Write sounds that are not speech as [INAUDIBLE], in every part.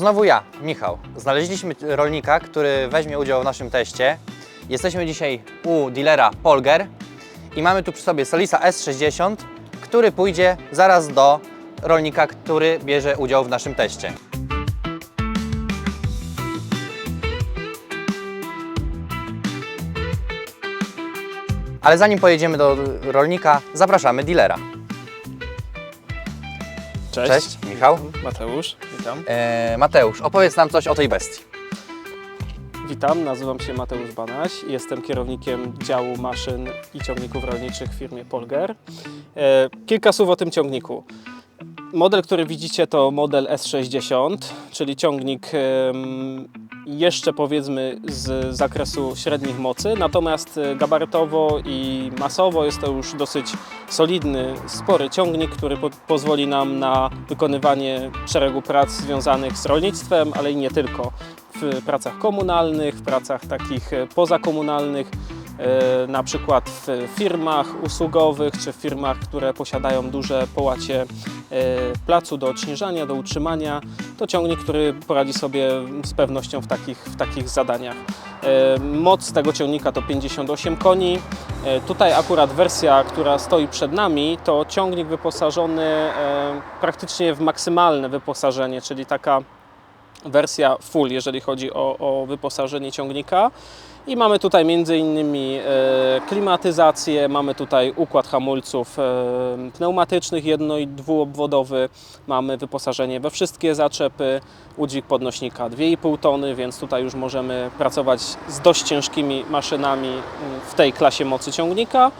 Znowu ja, Michał. Znaleźliśmy rolnika, który weźmie udział w naszym teście. Jesteśmy dzisiaj u dealera Polger i mamy tu przy sobie Solisa S60, który pójdzie zaraz do rolnika, który bierze udział w naszym teście. Ale zanim pojedziemy do rolnika, zapraszamy dealera. Cześć. Cześć, Michał. Mateusz, witam. E, Mateusz, opowiedz nam coś o tej bestii. Witam, nazywam się Mateusz Banaś, jestem kierownikiem działu maszyn i ciągników rolniczych w firmie Polger. E, kilka słów o tym ciągniku. Model, który widzicie to model S60, czyli ciągnik jeszcze powiedzmy z zakresu średnich mocy, natomiast e, gabarytowo i masowo jest to już dosyć solidny, spory ciągnik, który po pozwoli nam na wykonywanie szeregu prac związanych z rolnictwem, ale i nie tylko. W pracach komunalnych, w pracach takich e, pozakomunalnych, na przykład w firmach usługowych czy w firmach, które posiadają duże połacie e, placu do odśnieżania, do utrzymania. To ciągnik, który poradzi sobie z pewnością w takich, w takich zadaniach. E, Moc tego ciągnika to 58 koni. E, Tutaj akurat wersja, która stoi przed nami, to ciągnik wyposażony e, praktycznie w maksymalne wyposażenie, czyli taka wersja full, jeżeli chodzi o, o wyposażenie ciągnika. I mamy tutaj między innymi e, klimatyzację, mamy tutaj układ hamulców e, pneumatycznych jedno i dwuobwodowy, mamy wyposażenie we wszystkie zaczepy, udźwig podnośnika 2,5 tony, więc tutaj już możemy pracować z dość ciężkimi maszynami mm, w tej klasie mocy ciągnika.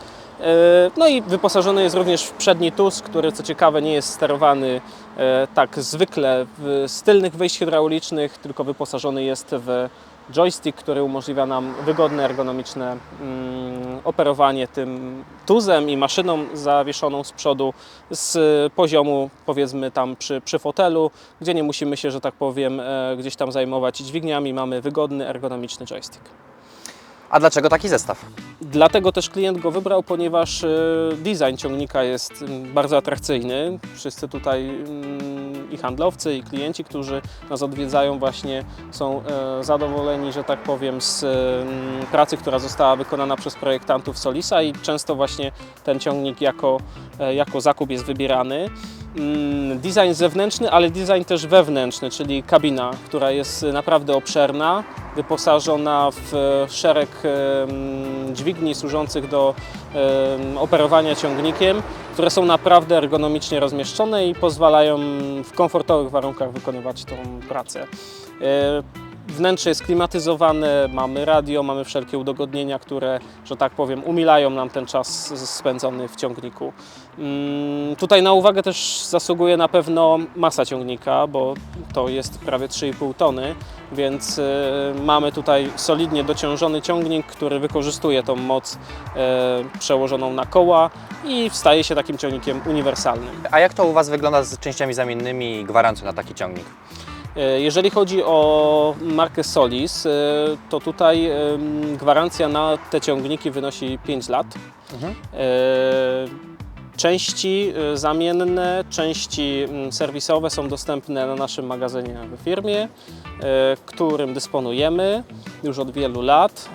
E, No i wyposażony jest również w przedni TUS, który co ciekawe nie jest sterowany e, tak zwykle z tylnych wejść hydraulicznych, tylko wyposażony jest w joystick, który umożliwia nam wygodne, ergonomiczne mm, operowanie tym tuzem i maszyną zawieszoną z przodu z poziomu powiedzmy tam przy, przy fotelu, gdzie nie musimy się, że tak powiem, e, gdzieś tam zajmować dźwigniami, mamy wygodny, ergonomiczny joystick. A dlaczego taki zestaw? Dlatego też klient go wybrał, ponieważ e, design ciągnika jest mm, bardzo atrakcyjny. Wszyscy tutaj mm, i handlowcy, i klienci, którzy nas odwiedzają, właśnie są e, zadowoleni, że tak powiem, z mm, pracy, która została wykonana przez projektantów Solisa i często właśnie ten ciągnik jako, e, jako zakup jest wybierany. Mm, Design zewnętrzny, ale design też wewnętrzny, czyli kabina, która jest naprawdę obszerna, wyposażona w szereg em, dźwigni służących do em, operowania ciągnikiem, które są naprawdę ergonomicznie rozmieszczone i pozwalają w komfortowych warunkach wykonywać tą pracę. Wnętrze jest klimatyzowane, mamy radio, mamy wszelkie udogodnienia, które, że tak powiem, umilają nam ten czas spędzony w ciągniku. Mm, Tutaj na uwagę też zasługuje na pewno masa ciągnika, bo to jest prawie 3,5 tony, więc e, mamy tutaj solidnie dociążony ciągnik, który wykorzystuje tą moc e, przełożoną na koła i staje się takim ciągnikiem uniwersalnym. A jak to u Was wygląda z częściami zamiennymi i gwarancją na taki ciągnik? E, Jeżeli chodzi o markę Solis, e, to tutaj gwarancja na te ciągniki wynosi 5 lat. Mhm. E, Części zamienne, części mm, serwisowe są dostępne na naszym magazynie w firmie, którym dysponujemy już od wielu lat.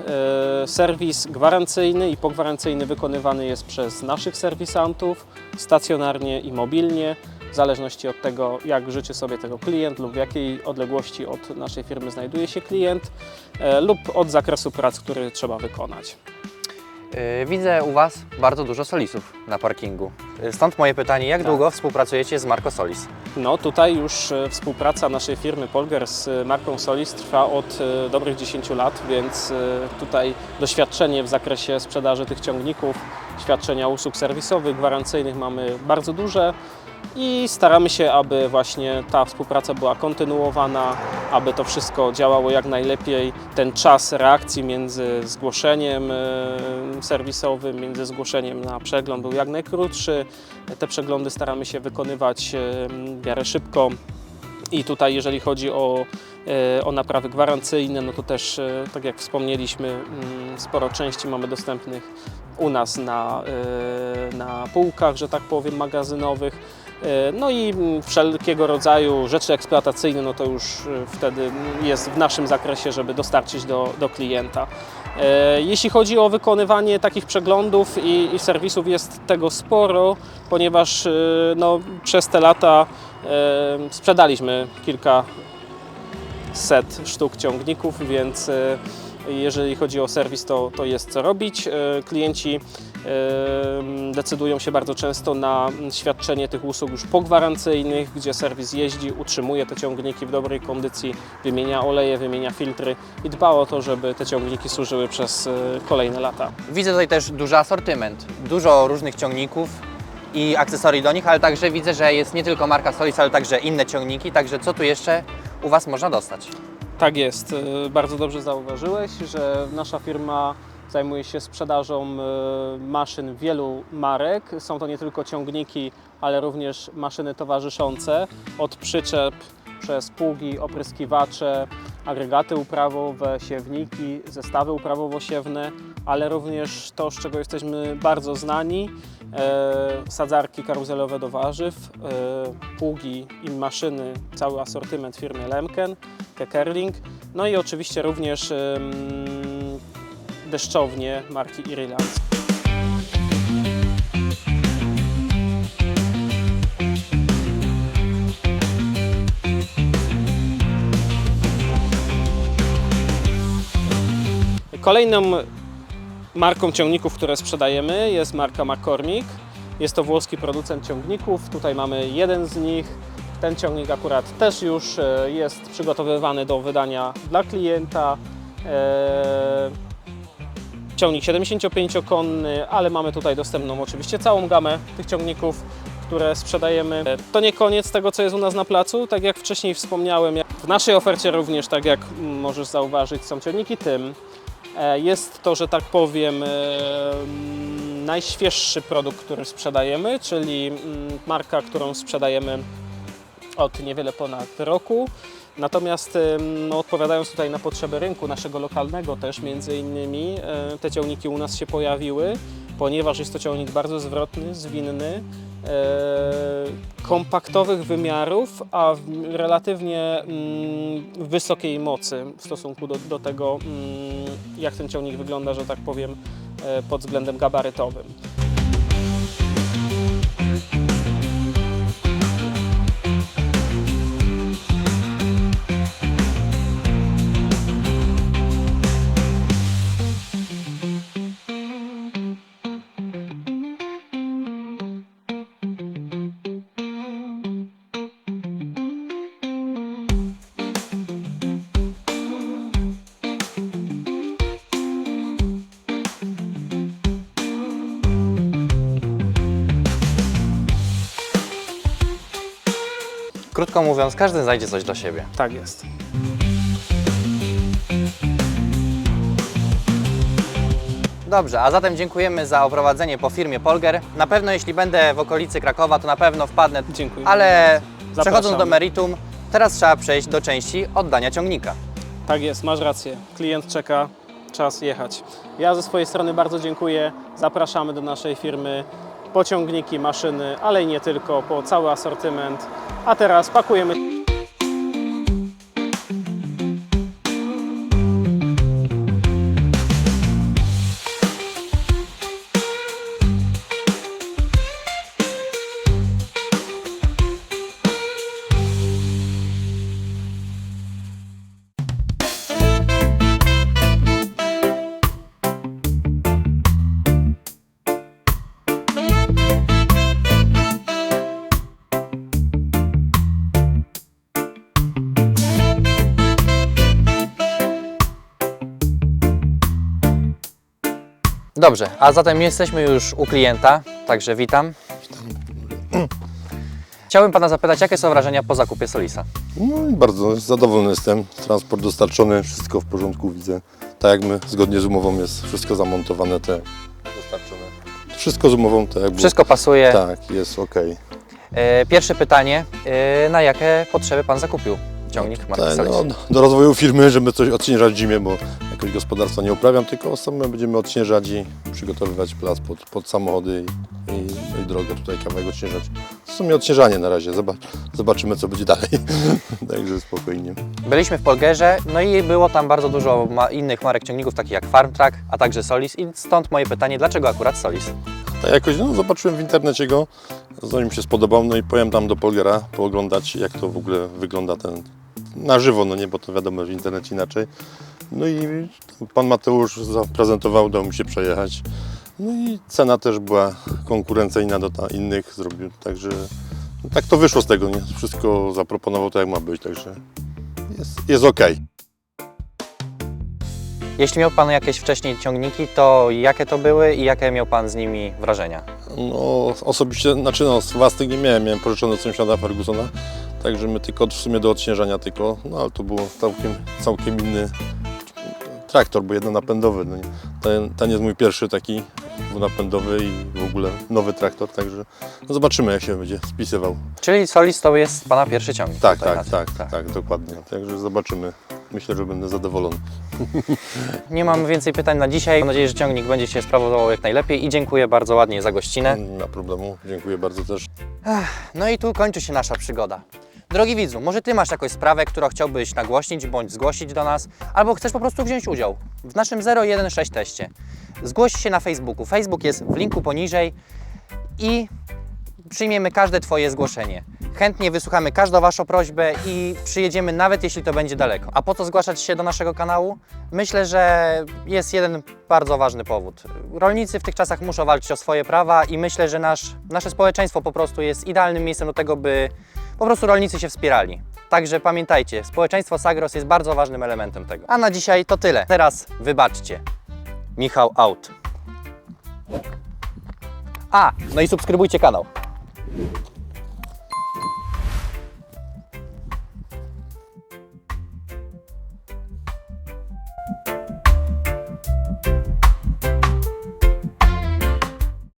Serwis gwarancyjny i pogwarancyjny wykonywany jest przez naszych serwisantów stacjonarnie i mobilnie w zależności od tego, jak życzy sobie tego klient lub w jakiej odległości od naszej firmy znajduje się klient e, lub od zakresu prac, który trzeba wykonać. Yy, Widzę u Was bardzo dużo solisów na parkingu. Yy, Stąd moje pytanie, jak Tak. długo współpracujecie z Marco Solis? No tutaj już e, współpraca naszej firmy Polger z e, marką Solis trwa od e, dobrych 10 lat, więc e, tutaj doświadczenie w zakresie sprzedaży tych ciągników, świadczenia usług serwisowych, gwarancyjnych mamy bardzo duże i staramy się, aby właśnie ta współpraca była kontynuowana, aby to wszystko działało jak najlepiej. Ten czas reakcji między zgłoszeniem e, serwisowym, między zgłoszeniem na przegląd był jak najkrótszy. Te przeglądy staramy się wykonywać e, w miarę szybko. I tutaj, jeżeli chodzi o, e, o naprawy gwarancyjne, no to też, tak jak wspomnieliśmy, mm, sporo części mamy dostępnych u nas na, na półkach, że tak powiem, magazynowych. E, No i wszelkiego rodzaju rzeczy eksploatacyjne, no to już e, wtedy jest w naszym zakresie, żeby dostarczyć do, do klienta. E, Jeśli chodzi o wykonywanie takich przeglądów i, i serwisów, jest tego sporo, ponieważ no, przez te lata sprzedaliśmy kilka set sztuk ciągników, więc jeżeli chodzi o serwis, to, to jest co robić. Klienci decydują się bardzo często na świadczenie tych usług już pogwarancyjnych, gdzie serwis jeździ, utrzymuje te ciągniki w dobrej kondycji, wymienia oleje, wymienia filtry i dba o to, żeby te ciągniki służyły przez e, kolejne lata. Widzę tutaj też duży asortyment, dużo różnych ciągników i akcesorii do nich, ale także widzę, że jest nie tylko marka Solis, ale także inne ciągniki, także co tu jeszcze u Was można dostać? Tak jest. Y, Bardzo dobrze zauważyłeś, że nasza firma zajmuje się sprzedażą y, maszyn wielu marek. Są to nie tylko ciągniki, ale również maszyny towarzyszące, od przyczep przez pługi, opryskiwacze, agregaty uprawowe, siewniki, zestawy uprawowo-siewne, ale również to, z czego jesteśmy bardzo znani, e, sadzarki karuzelowe do warzyw, e, pługi i maszyny, cały asortyment firmy Lemken, Kekerling, no i oczywiście również deszczownie marki Irland. Kolejną marką ciągników, które sprzedajemy jest marka McCormick. Jest to włoski producent ciągników. Tutaj mamy jeden z nich. Ten ciągnik akurat też już e, jest przygotowywany do wydania dla klienta. Ciągnik 75-konny, ale mamy tutaj dostępną oczywiście całą gamę tych ciągników, które sprzedajemy. To nie koniec tego, co jest u nas na placu. Tak jak wcześniej wspomniałem, w naszej ofercie również, tak jak możesz zauważyć, są ciągniki tym. E, Jest to, że tak powiem, e, najświeższy produkt, który sprzedajemy, czyli mm, marka, którą sprzedajemy od niewiele ponad roku. Natomiast no, odpowiadając tutaj na potrzeby rynku naszego lokalnego też między innymi e, te ciągniki u nas się pojawiły, ponieważ jest to ciągnik bardzo zwrotny, zwinny, e, kompaktowych wymiarów, a relatywnie mm, wysokiej mocy w stosunku do, do tego, mm, jak ten ciągnik wygląda, że tak powiem, e, pod względem gabarytowym. Krótko mówiąc, każdy znajdzie coś dla siebie. Tak jest. Dobrze, a zatem dziękujemy za oprowadzenie po firmie Polger. Na pewno jeśli będę w okolicy Krakowa, to na pewno wpadnę, Dziękuję. ale przechodząc Zapraszamy. do meritum, teraz trzeba przejść do części oddania ciągnika. Tak jest, masz rację. Klient czeka, czas jechać. Ja ze swojej strony bardzo dziękuję. Zapraszamy do naszej firmy pociągniki, maszyny, ale nie tylko, po cały asortyment. A teraz pakujemy. Dobrze, a zatem jesteśmy już u klienta, także witam. Chciałbym Pana zapytać, jakie są wrażenia po zakupie Solisa? No i bardzo zadowolony jestem. Transport dostarczony, wszystko w porządku widzę. Tak jak my, zgodnie z umową jest wszystko zamontowane, te dostarczone. Wszystko z umową, tak jak było. Wszystko pasuje. Tak, jest ok. E, Pierwsze pytanie, e, na jakie potrzeby Pan zakupił ciągnik marki Tak, Solis? no, do rozwoju firmy, żeby coś odciężać w zimie, bo jakoś gospodarstwa nie uprawiam, tylko same będziemy odśnieżać i przygotowywać plac pod, pod samochody i, i, no drogę tutaj kawałek odśnieżać. W sumie odśnieżanie na razie, Zoba- zobaczymy co będzie dalej. [LAUGHS] Także spokojnie. Byliśmy w Polgerze, no i było tam bardzo dużo ma innych marek ciągników, takich jak Farmtrack, a także Solis i stąd moje pytanie, dlaczego akurat Solis? Tak jakoś no, zobaczyłem w internecie go, zanim się spodobał, no i powiem tam do Polgera pooglądać jak to w ogóle wygląda ten na żywo, no nie, bo to wiadomo w internecie inaczej. No i pan Mateusz zaprezentował, dał mi się przejechać. No i cena też była konkurencyjna do innych zrobił, także no, tak to wyszło z tego, nie? Wszystko zaproponował tak jak ma być, także jest, jest okej. Jeśli miał Pan jakieś wcześniej ciągniki, to jakie to były i jakie miał Pan z nimi wrażenia? No osobiście, znaczy no z własnych nie miałem, miałem pożyczone od sąsiada Fergusona, także my tylko w sumie do odśnieżania tylko, no ale to było całkiem, całkiem inny traktor, bo jednonapędowy, no nie. ten, ten jest mój pierwszy taki dwunapędowy i w ogóle nowy traktor, także no zobaczymy jak się będzie spisywał. Czyli Solis to jest Pana pierwszy ciągnik. Tak, tak, tak, tak, tak, dokładnie, także zobaczymy. Myślę, że będę zadowolony. Nie mam więcej pytań na dzisiaj. Mam nadzieję, że ciągnik będzie się sprawował jak najlepiej i dziękuję bardzo ładnie za gościnę. Nie ma problemu, dziękuję bardzo też. No i tu kończy się nasza przygoda. Drogi widzu, może Ty masz jakąś sprawę, którą chciałbyś nagłośnić bądź zgłosić do nas, albo chcesz po prostu wziąć udział w naszym 016 teście. Zgłoś się na Facebooku. Facebook jest w linku poniżej i przyjmiemy każde Twoje zgłoszenie. Chętnie wysłuchamy każdą Waszą prośbę i przyjedziemy nawet jeśli to będzie daleko. A po co zgłaszać się do naszego kanału? Myślę, że jest jeden bardzo ważny powód. Rolnicy w tych czasach muszą walczyć o swoje prawa i myślę, że nasz, nasze społeczeństwo po prostu jest idealnym miejscem do tego, by po prostu rolnicy się wspierali. Także pamiętajcie, społeczeństwo Sagros jest bardzo ważnym elementem tego. A na dzisiaj to tyle. Teraz wybaczcie. Michał out. A, no i subskrybujcie kanał.